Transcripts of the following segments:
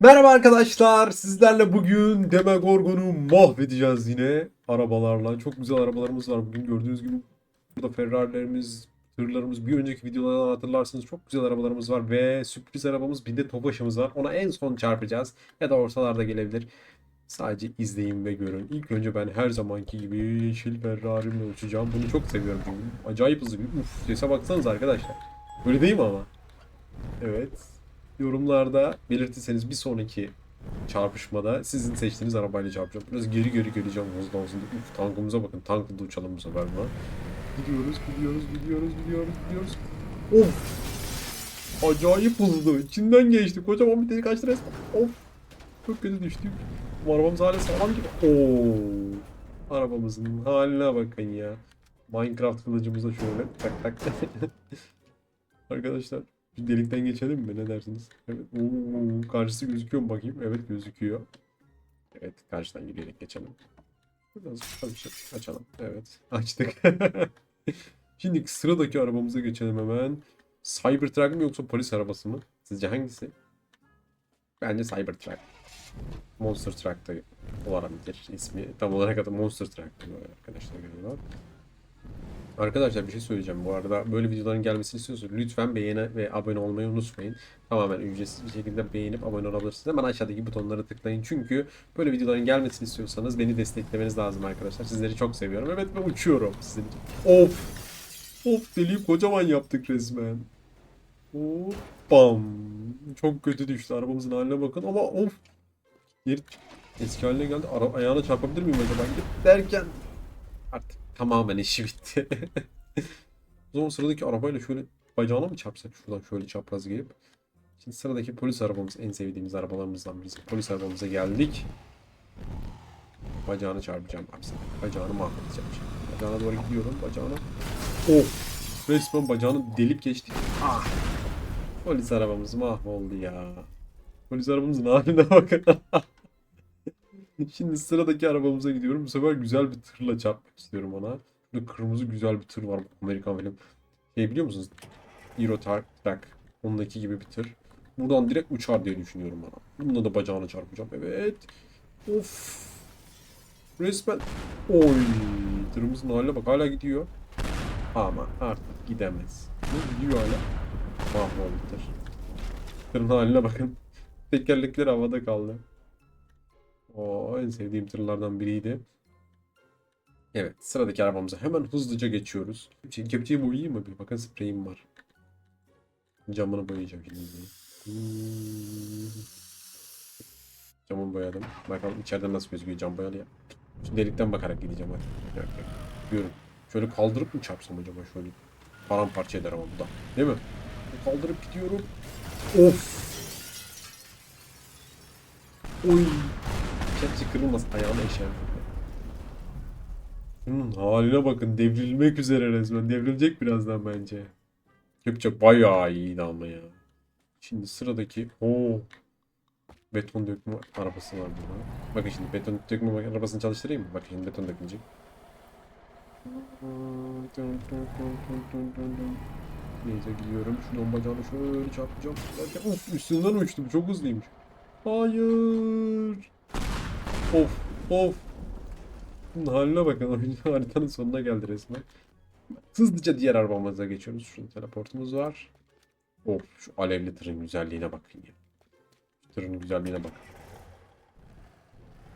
Merhaba arkadaşlar. Sizlerle bugün Demogorgon'u mahvedeceğiz yine arabalarla. Çok güzel arabalarımız var bugün gördüğünüz gibi. Burada Ferrari'lerimiz, tırlarımız bir önceki videolardan hatırlarsınız çok güzel arabalarımız var ve sürpriz arabamız bir de Tofaş'ımız var. Ona en son çarpacağız ya da ortalarda gelebilir. Sadece izleyin ve görün. İlk önce ben her zamanki gibi yeşil Ferrari'mle uçacağım. Bunu çok seviyorum çünkü. Acayip hızlı bir. Uf sese baksanız arkadaşlar. Öyle değil mi ama? Evet. Yorumlarda belirtirseniz bir sonraki çarpışmada sizin seçtiğiniz arabayla çarpacağım. Biraz geri geri geleceğim hızlı hızlı. Uf tankımıza bakın. Tankla da uçalım bu sefer buna. Gidiyoruz, gidiyoruz, gidiyoruz, gidiyoruz, gidiyoruz. Of! Acayip hızlı. İçinden geçti. Kocaman bir delik açtı resmen. Of! Çok kötü düştük. Bu arabamız hala sağlam gibi. Oo! Arabamızın haline bakın ya. Minecraft kılıcımıza şöyle tak tak. Arkadaşlar bir delikten geçelim mi? Ne dersiniz? Evet. Oo, karşısı gözüküyor mu bakayım? Evet gözüküyor. Evet karşıdan yürüyerek geçelim. Biraz çalışıp açalım. Evet açtık. Şimdi sıradaki arabamıza geçelim hemen. Cybertruck mı yoksa polis arabası mı? Sizce hangisi? Bence Cybertruck. Monster Truck da olabilir ismi. Tam olarak adı Monster Truck arkadaşlar galiba. Arkadaşlar bir şey söyleyeceğim bu arada. Böyle videoların gelmesini istiyorsanız lütfen beğeni ve abone olmayı unutmayın. Tamamen ücretsiz bir şekilde beğenip abone olabilirsiniz. Hemen aşağıdaki butonlara tıklayın. Çünkü böyle videoların gelmesini istiyorsanız beni desteklemeniz lazım arkadaşlar. Sizleri çok seviyorum. Evet ve uçuyorum sizin. Of! Of deliği kocaman yaptık resmen. Hop bam. Çok kötü düştü. Arabamızın haline bakın ama of. Geri eski haline geldi. Ara ayağına çarpabilir miyim acaba? Gidip derken artık tamamen işi bitti. o zaman sıradaki arabayla şöyle bacağına mı çarpsak şuradan şöyle çapraz gelip. Şimdi sıradaki polis arabamız en sevdiğimiz arabalarımızdan birisi. Polis arabamıza geldik. Bacağını çarpacağım abi sana. Bacağını mahvedeceğim şimdi. Bacağına doğru gidiyorum. Bacağına. Of. Resmen bacağını delip geçtik. Ah. Polis arabamız mahvoldu ya. Polis arabamızın haline bakın. Şimdi sıradaki arabamıza gidiyorum. Bu sefer güzel bir tırla çarpmak istiyorum ona. Burada kırmızı güzel bir tır var. Amerikan film. Şey biliyor musunuz? Euro Truck. Ondaki gibi bir tır. Buradan direkt uçar diye düşünüyorum bana. Bununla da bacağına çarpacağım. Evet. Of. Resmen. Oy. Tırımızın haline bak. Hala gidiyor. Ama artık gidemez. Ne gidiyor hala? Mahvoldu tır. Tırın haline bakın. Tekerlekleri havada kaldı. O en sevdiğim tırlardan biriydi. Evet sıradaki arabamıza hemen hızlıca geçiyoruz. Şimdi kepçeyi boyayayım mı bir? Bakın spreyim var. Camını boyayacağım şimdi. Camını boyadım. Bakalım içeriden nasıl gözüküyor cam boyalı ya. Şu delikten bakarak gideceğim hadi. Evet, evet. Görün. Şöyle kaldırıp mı çarpsam acaba şöyle? Paramparça eder ama bu da. Değil mi? Kaldırıp gidiyorum. Of. Oy. Kepçe kırılmaz ayağına işer. Şunun haline bakın devrilmek üzere resmen. Devrilecek birazdan bence. Kepçe bayağı iyiydi ama ya. Şimdi sıradaki o beton dökme arabası var burada. Bakın şimdi beton dökme arabasını çalıştırayım mı? Bakın şimdi beton dökülecek. Neyse gidiyorum. Şuradan bacağını şöyle çarpacağım. Of üstünden uçtum. Çok hızlıymış. Hayır. Of of. Bunun haline bakın. Oyuncu haritanın sonuna geldi resmen. Hızlıca diğer arabamıza geçiyoruz. Şurada teleportumuz var. Of şu alevli tırın güzelliğine bakın ya. Tırın güzelliğine bakın.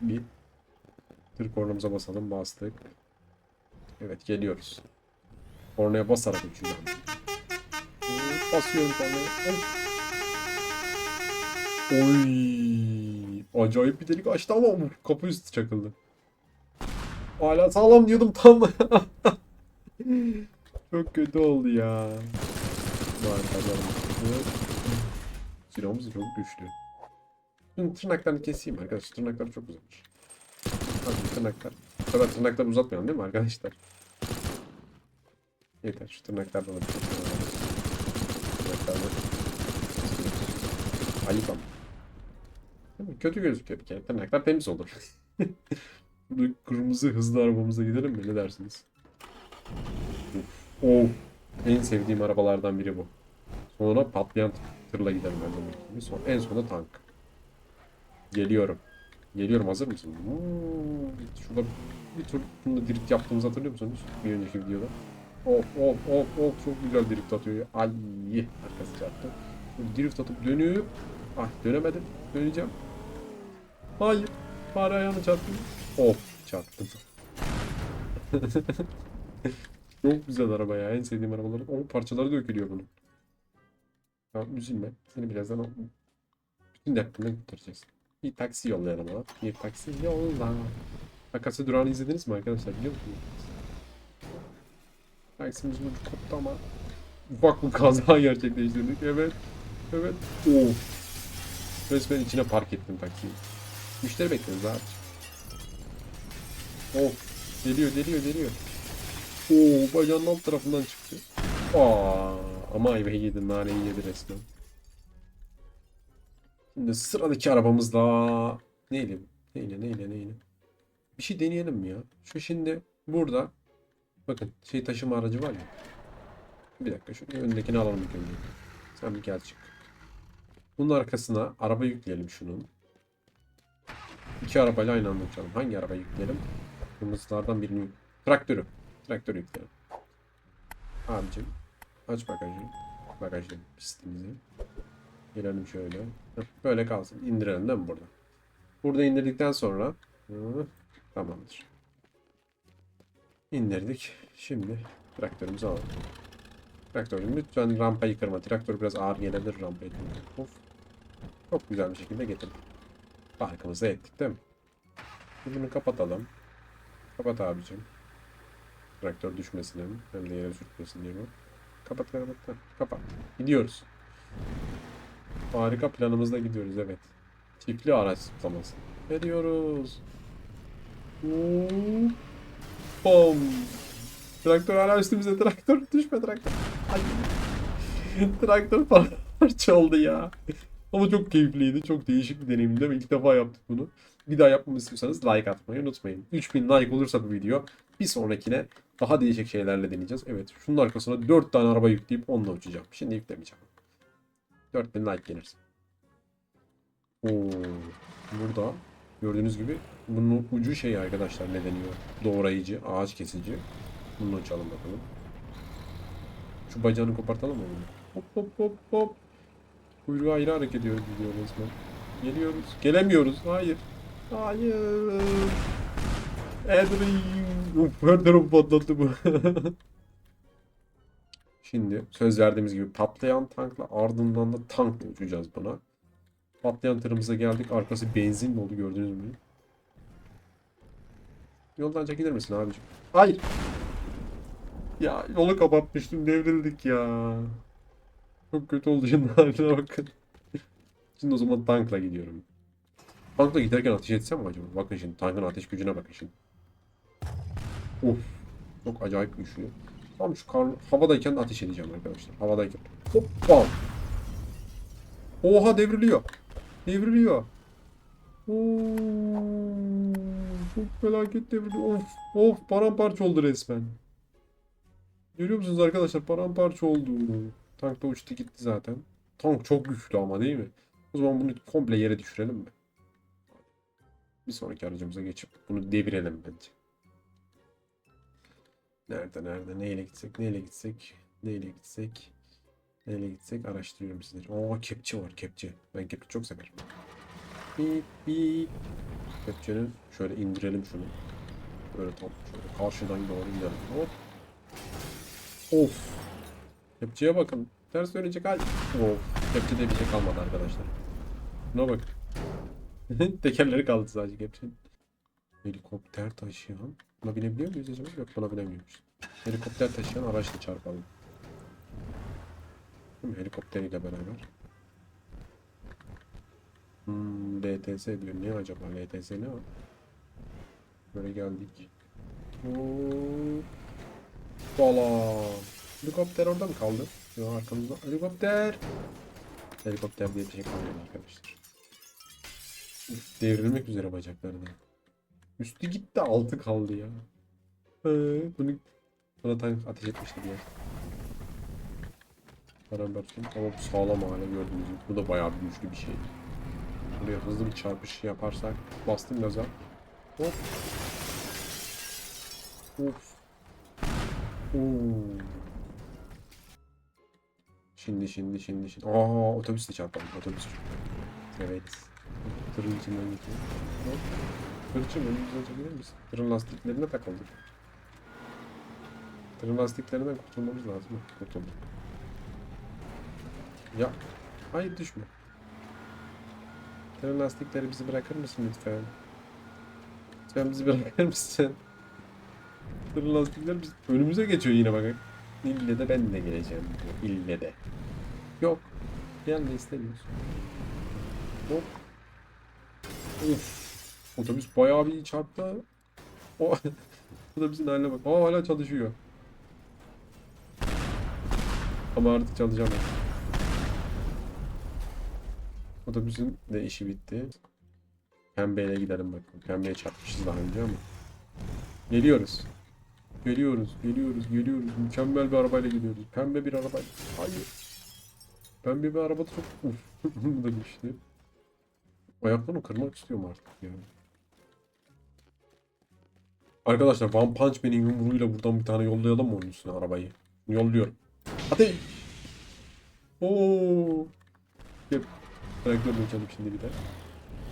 Bir tır kornamıza basalım. Bastık. Evet geliyoruz. Kornaya basarak. Evet, Basıyorum kornaya. Oy. Acayip bir delik açtı ama kapı üstü çakıldı. Hala sağlam diyordum tam. çok kötü oldu ya. Silahımız çok güçlü. Şimdi tırnaklarını keseyim arkadaşlar. Tırnaklar çok uzunmuş. Hadi tırnaklar. Bu sefer tırnakları uzatmayalım değil mi arkadaşlar? Yeter şu tırnaklardan da bir şey Tırnaklardan. Ayıp ama. Değil mi? Kötü gözüküyor bir kere. Tırnaklar temiz olur. Burada kırmızı hızlı arabamıza gidelim mi? Ne dersiniz? Of. En sevdiğim arabalardan biri bu. Sonra patlayan tırla gidelim ben de. Son, en sonunda tank. Geliyorum. Geliyorum hazır mısın? Hmm, Şurada bir tur bunu da drift yaptığımızı hatırlıyor musunuz? Bir önceki videoda. Of of of of çok güzel drift atıyor ya. Ay arkası çarptı. Drift atıp dönüp ah dönemedim. Döneceğim. Hayır. Fare ayağını çarptım. Of çarptım. çok güzel araba ya. En sevdiğim arabaların. O parçaları dökülüyor bunun. Tamam üzülme. Seni birazdan o bütün dertlerini kurtaracaksın. Bir taksi yollayalım ama. Bir taksi yolla. Akasya durağını izlediniz mi arkadaşlar biliyor musunuz? Taksimiz ucu koptu ama ufak bir kaza gerçekleştirdik. Evet. Evet. Of. Resmen içine park ettim taksiyi. Müşteri bekliyoruz abi. Of. Geliyor geliyor geliyor. Oo bacağının alt tarafından çıktı. Aa, ama ayvayı yedi naneyi yedi resmen. Şimdi sıradaki arabamızda neyle neyle neyle neyle. Bir şey deneyelim mi ya? Şu şimdi burada bakın şey taşıma aracı var ya. Bir dakika şu öndekini alalım ilk önce. Sen bir gel çık. Bunun arkasına araba yükleyelim şunun. İki arabayla aynı anda uçalım. Hangi araba yükleyelim? Kırmızılardan birini Traktörü. Traktörü yükleyelim. Abicim aç bagajı. Bagajı pistimizi. Gelelim şöyle. Böyle kalsın. İndirelim değil mi burada? Burada indirdikten sonra tamamdır. İndirdik. Şimdi traktörümüzü alalım. Traktörüm lütfen rampayı kırma. Traktör biraz ağır gelebilir rampayı. Of. Çok güzel bir şekilde getirdik. Farkımızı ettik değil mi? Şimdi bunu kapatalım. Kapat abicim. Traktör düşmesin hem. De yere sürtmesin diye bu. Kapat kapat. Kapat. Gidiyoruz. Harika planımızla gidiyoruz evet. Çiftli araç zıplaması. Veriyoruz. Hop. Bom. Traktör hala üstümüzde traktör. Düşme traktör. Ay. traktör parça oldu ya. Ama çok keyifliydi. Çok değişik bir deneyimdi. mi? İlk defa yaptık bunu. Bir daha yapmamı istiyorsanız like atmayı unutmayın. 3000 like olursa bu video bir sonrakine daha değişik şeylerle deneyeceğiz. Evet şunun arkasına 4 tane araba yükleyip onunla uçacağım. Şimdi yüklemeyeceğim. 4000 like gelirse. Oo, burada gördüğünüz gibi bunun ucu şey arkadaşlar ne deniyor? Doğrayıcı, ağaç kesici. Bunu açalım bakalım. Şu bacağını kopartalım mı bunu? Hop hop hop hop. Kuyruğu ayrı hareket ediyor gidiyor resmen. Geliyoruz. Gelemiyoruz. Hayır. Hayır. Adrian. Uf, her tarafı patlattı bu. Şimdi söz verdiğimiz gibi patlayan tankla ardından da tankla uçacağız buna. Patlayan tırımıza geldik. Arkası benzin oldu gördünüz mü? Yoldan çekilir misin abicim? Hayır. Ya yolu kapatmıştım devrildik ya. Çok kötü oldu şimdi haline bakın. Şimdi o zaman tankla gidiyorum. Tankla giderken ateş etsem mi acaba? Bakın şimdi tankın ateş gücüne bakın şimdi. Of. Çok acayip güçlü. Tam şu kar, havadayken ateş edeceğim arkadaşlar. Havadayken. Hop bam. Oha devriliyor. Devriliyor. Oo, çok felaket devriliyor. Of of paramparça oldu resmen. Görüyor musunuz arkadaşlar? Paramparça oldu. Tank da uçtu gitti zaten. Tank çok güçlü ama değil mi? O zaman bunu komple yere düşürelim mi? Bir sonraki aracımıza geçip bunu devirelim bence. Nerede nerede neyle gitsek neyle gitsek neyle gitsek neyle gitsek araştırıyorum sizleri. Oo kepçe var kepçe. Ben kepçe çok severim. Bip bip. Kepçenin şöyle indirelim şunu. Böyle tam şöyle karşıdan doğru indirelim. Hop. Of. Kepçeye bakın. Ters dönecek hal. Of. Kepçede bir şey kalmadı arkadaşlar. Buna bak. Tekerleri kaldı sadece kepçenin. Helikopter taşıyan. Buna binebiliyor muyuz acaba? Yok buna binemiyoruz. Helikopter taşıyan araçla çarpalım. Değil mi? Helikopteriyle beraber. Hmm, LTS diyor. Ne acaba? LTS ne o? Böyle geldik. Bala. Helikopter orada mı kaldı? Yok arkamızda. Helikopter. Helikopter diye şey kalmadı arkadaşlar. Devrilmek üzere bacakları da. Üstü gitti altı kaldı ya. Ee, bunu buna tank ateş etmişti diye. Paramparçayım ama bu sağlam hale gördüğünüz gibi. Bu da bayağı bir güçlü bir şey. Buraya hızlı bir çarpış yaparsak. Bastım gaza. Hop. Of. Oo. Şimdi şimdi şimdi şimdi. Aa otobüsle çarpalım. Otobüs. Evet. Tırın içinden geçiyor. Tırçın önümüze çekebilir misin? Tırın lastiklerine takıldık. Tırın lastiklerinden kurtulmamız lazım. Kurtulduk. Ya. Hayır düşme. Tırın lastikleri bizi bırakır mısın lütfen? Lütfen bizi bırakır mısın? Tırın lastikler biz önümüze geçiyor yine bakın. İlle de ben de geleceğim diyor. İlle de. Yok. Bir anda istemiyorsun. Hop. Uf. Otobüs bayağı bir çarptı. O otobüsün haline bak. Aa hala çalışıyor. Ama artık çalışamaz. Otobüsün de işi bitti. Pembeyle gidelim bakalım. Pembeye çarpmışız daha önce ama. Geliyoruz. Geliyoruz, geliyoruz, geliyoruz. Mükemmel bir arabayla gidiyoruz. Pembe bir araba. Hayır. Pembe bir araba çok uf. Bu da düştü. Ayaklarını kırmak istiyorum artık ya. Arkadaşlar One Punch Man'in yumruğuyla buradan bir tane yollayalım mı onun üstüne arabayı? Yolluyorum. Ateş! Oo! Gel. Traktör geçelim şimdi bir de.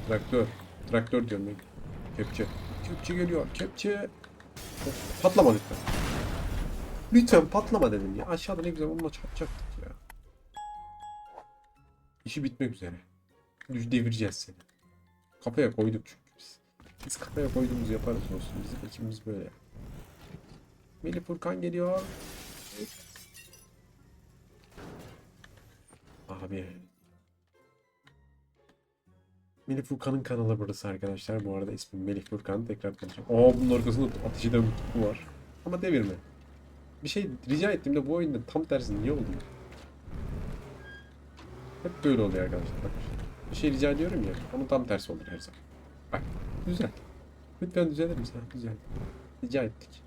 Traktör. Traktör diyorum ben. Kepçe. Kepçe geliyor. Kepçe. Patlama lütfen. Lütfen patlama dedim ya. Aşağıda ne güzel onunla çarpacaktık ya. İşi bitmek üzere. Devireceğiz seni. Kafaya koyduk çünkü biz. Biz kafaya koyduğumuzu yaparız olsun. Bizim ekibimiz böyle. Melih Furkan geliyor. Abi. Melih Furkan'ın kanalı burası arkadaşlar. Bu arada ismim Melih Furkan. Tekrar konuşacağım. Aa bunun arkasında ateş eden bir kutu var. Ama devirme. Bir şey rica ettiğimde bu oyunda tam tersi niye oluyor? Hep böyle oluyor arkadaşlar. Bak. Bir şey rica ediyorum ya. Ama tam tersi olur her zaman. Bak. Güzel. Lütfen düzelir misin? Ha, Güzel. Rica ettik.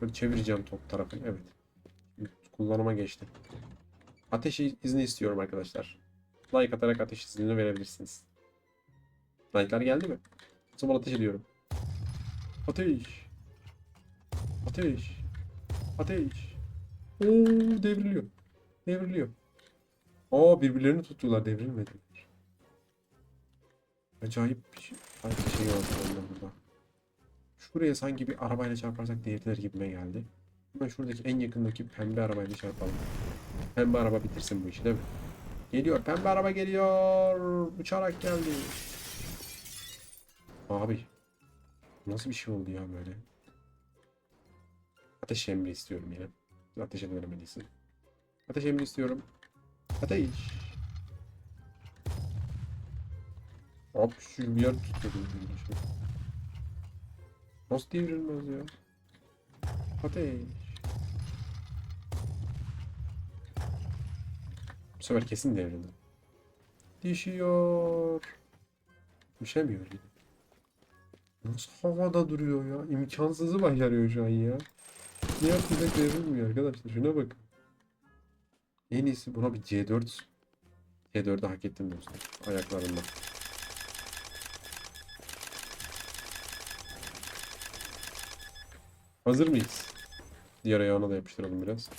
Böyle çevireceğim top tarafını. Evet. Kullanıma geçti. Ateş izni istiyorum arkadaşlar. Like atarak ateş iznini verebilirsiniz. Like'lar geldi mi? Zaman ateş ediyorum. Ateş. Ateş. Ateş. Oo devriliyor. Devriliyor. Aa birbirlerini tutuyorlar devrilmediler. Acayip bir şey. Bir şey onlar burada. Şuraya sanki bir arabayla çarparsak devrilir gibime geldi. Hemen şuradaki en yakındaki pembe arabayla çarpalım. Pembe araba bitirsin bu işi değil mi? Geliyor pembe araba geliyor. Uçarak geldi. Abi. Nasıl bir şey oldu ya böyle? Ateş emri istiyorum yine. Ateş vermelisin. Ateş emri istiyorum. Ateş. Abi şu bir yer tutuyor. böyle şey. Nasıl devrilmez ya? Ateş. Bu sefer kesin devrildi. Düşüyor. Düşemiyor yine. Nasıl havada duruyor ya? İmkansızı başarıyor şu an ya. Ne yapacak devrilmiyor arkadaşlar. Şuna bak. En iyisi buna bir C4. C4'ü hak ettim dostum. Ayaklarında. Hazır mıyız? Diğer ayağına da yapıştıralım biraz.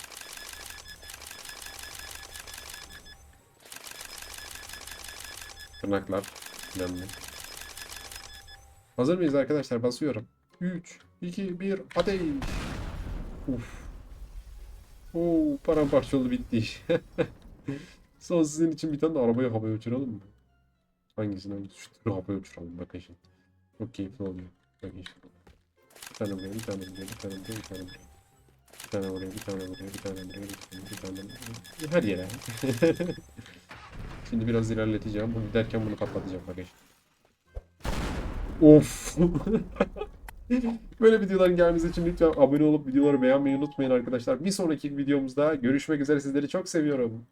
Tırnaklar. Önemli. Hazır mıyız arkadaşlar? Basıyorum. 3, 2, 1, ateş. Uf. Oo, paramparça oldu bitti iş. Son sizin için bir tane de arabayı havaya uçuralım mı? Hangisini hangisi? Şu tırı havaya uçuralım bakın şimdi. Çok keyifli oluyor. Bakın şimdi. Bir tane buraya, bir tane buraya, bir tane buraya, bir tane buraya. Bir tane buraya, bir tane buraya, bir tane buraya, bir tane, bir tane. Her yere. Şimdi biraz ilerleteceğim. Bunu derken bunu patlatacağım bakın. Of. Böyle videoların gelmesi için lütfen abone olup videoları beğenmeyi unutmayın arkadaşlar. Bir sonraki videomuzda görüşmek üzere. Sizleri çok seviyorum.